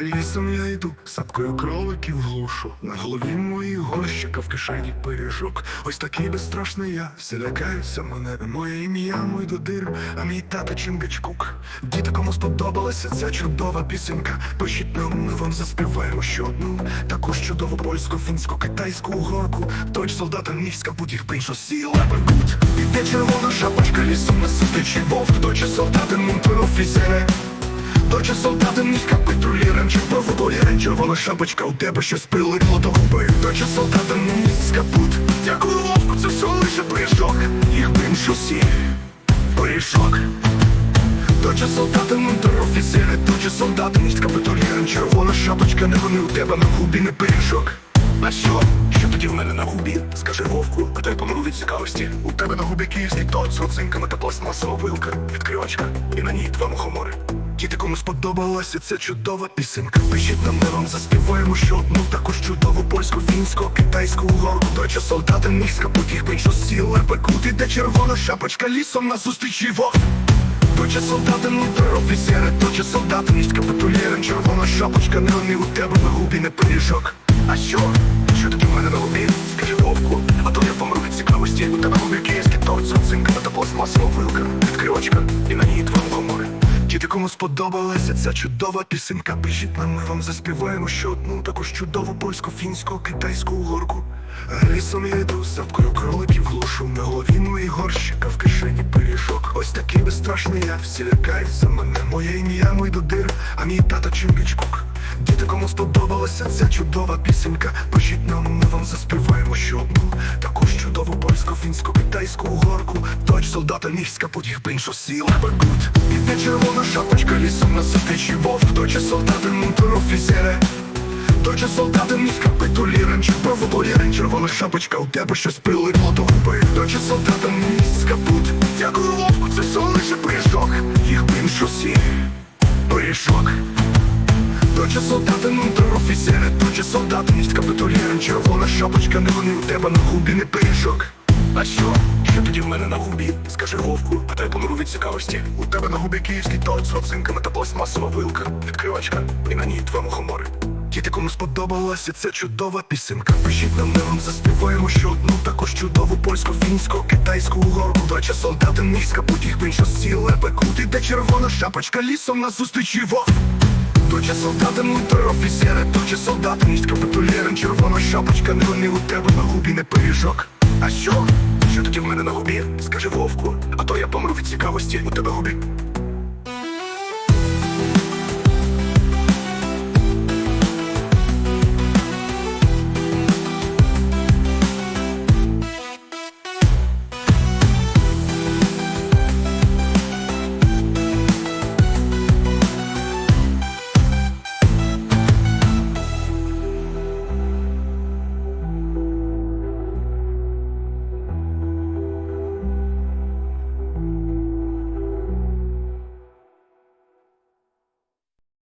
Лісом я йду, сапкою кроликів глушу. На голові моїй горщика в кишені пиріжок. Ось такий безстрашний я, всі лякаються мене. Моє ім'я, мой додир, а мій тато Чингачкук. Діти, кому сподобалася ця чудова пісенька. Пишіть нам, ми вам заспіваємо ще одну. Таку ж чудову польську, фінську, китайську угорку. Точ солдата міська, будь їх пиншо сіла беркут. Іде червона шапочка, лісом наситичий вовк. Дочі солдати, мунтур офіцери. Доча солдати міська патрулі ренчер по футболі червона шапочка у тебе щось прилипло до губи Доча солдата міська пут Дякую вовку, це все лише пиріжок. Їх бим шосі Пиріжок. Доча солдата мунтер офіцери Доча солдати міська патрулі червона шапочка Не вони у тебе на губі не пиріжок. А що? Що тоді в мене на губі? Скажи вовку, а то я помру від цікавості. У тебе на губі київський торт з родзинками та пластмасова вилка. Відкривачка. І на ній два мухомори Діти, кому сподобалася ця чудова пісенька Пишіть нам, ми вам заспіваємо ще одну таку ж чудову польську, фінську, китайську угорку Доча солдата міська, потіх пинчо сіла пекут Іде червона шапочка лісом на зустрічі вовк Доча солдата, мутер офіцери, доча солдата, міська патрулєрин, червона шапочка, не вони у тебе на губі не пиріжок. А що? Що таке в мене на губі? Скажи вовку, а то я помру від цікавості. У тебе губі київський торт з оцинками та пластмасова вилка, відкривачка, і на ній два мухомори. Діти, кому сподобалася ця чудова пісенька, пишіть нам, ми вам заспіваємо ще одну таку чудову польську, фінську, китайську угорку. Лісом я йду, сапкою кроликів глушу На голові мої горщика, в кишені пиріжок Ось такий безстрашний я, всі лякаються мене Моє ім'я, мой додир, а мій тата Чингачкук Діти, кому сподобалася ця чудова пісенька Пишіть нам, ми вам заспіваємо ще одну Таку ж чудову польську, фінську, китайську угорку Дочь солдата міська, подіг пиншо сіла Беркут Іде червона шапочка, лісом на сатичі вовк Доча солдати, мунтур офіцери. Доча солдата міська петулі ренчер футболі ренчер Вона шапочка. У тебе щось прилипло до губи. Доча солдата міська пут Дякую вовку, це все лише пиріжок. Їх бим шосі Пиріжок. Доча солдата мунтер офіцери. Доча солдата міська петулі ренчер Вона шапочка. Не вони у тебе на губі не пиріжок. А що? Що тоді в мене на губі? Скажи вовку, а то я помру від цікавості. У тебе на губі київський торт з родзинками та пластмасова вилка, відкривачка, і на ній два мухомори. Діти, кому сподобалася ця чудова пісенька Пишіть нам, ми вам заспіваємо ще одну Також чудову польську, фінську, китайську угорку Доча солдата міська, будь їх бинчо сіле пекут Іде червона шапочка лісом на зустрічі вов Доча солдата, мутер офіцери Доча солдата, міська патрулєрин Червона шапочка, не вони у тебе на губі не пиріжок А що? Що тоді в мене на губі? Скажи вовку, а то я помру від цікавості У тебе губі